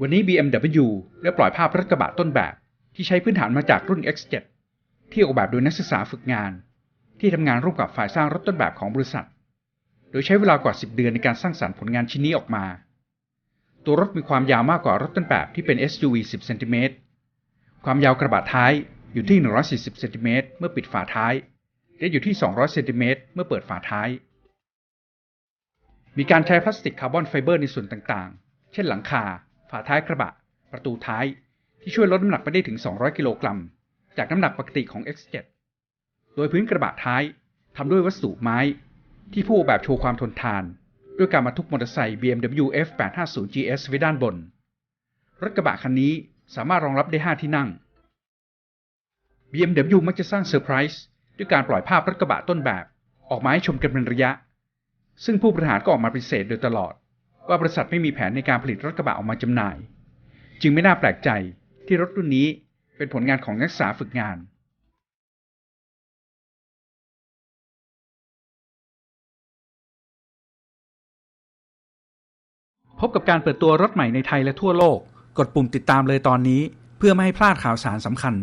วันนี้ BMW ได้ปล่อยภาพรถกระบะต้นแบบ ที่ใช้พื้นฐานมาจากรุ่น X7 ที่ออกแบบโดยนักศึกษาฝึกงาน ที่ทำงานร่วมกับฝ่ายสร้างรถต้นแบบของบริษัท โดยใช้เวลากว่า 10 เดือนในการสร้างสรรค์ผลงานชิ้นนี้ออกมา ตัวรถมีความยาวมากกว่ารถต้นแบบที่เป็น SUV 10 เซนติเมตร ความยาวกระบะท้ายอยู่ที่ 140 เซนติเมตรเมื่อปิดฝาท้าย และอยู่ที่ 200 เซนติเมตรเมื่อเปิดฝาท้าย มีการใช้พลาสติกคาร์บอนไฟเบอร์ในส่วนต่างๆ เช่นหลังคา ฝาท้ายกระบะ ประตูท้าย ที่ช่วยลดน้ำหนักไปได้ถึง 200 กิโลกรัม จากน้ำหนักปกติของ X7 โดยพื้นกระบะท้ายทำด้วยวัสดุไม้ ที่ผู้ออกแบบโชว์ความทนทาน ด้วยการมาทุกมอเตอร์ไซค์ BMW F850 GS ไว้ด้านบน รถกระบะคันนี้สามารถรองรับได้ 5 ที่นั่ง BMW มักจะสร้างเซอร์ไพรส์ด้วยการปล่อยภาพรถกระบะต้นแบบ ออกมาให้ชมกันเป็นระยะ ซึ่งผู้บริหารก็ออกมาปฏิเสธโดยตลอด ว่าบริษัทไม่มีแผนในการผลิตรถกระบะออกมาจำหน่าย จึงไม่น่าแปลกใจที่รถรุ่นนี้เป็นผลงานของนักศึกษาฝึกงาน พบกับการเปิดตัวรถใหม่ในไทยและทั่วโลก กดปุ่มติดตามเลยตอนนี้ เพื่อไม่ให้พลาดข่าวสารสำคัญ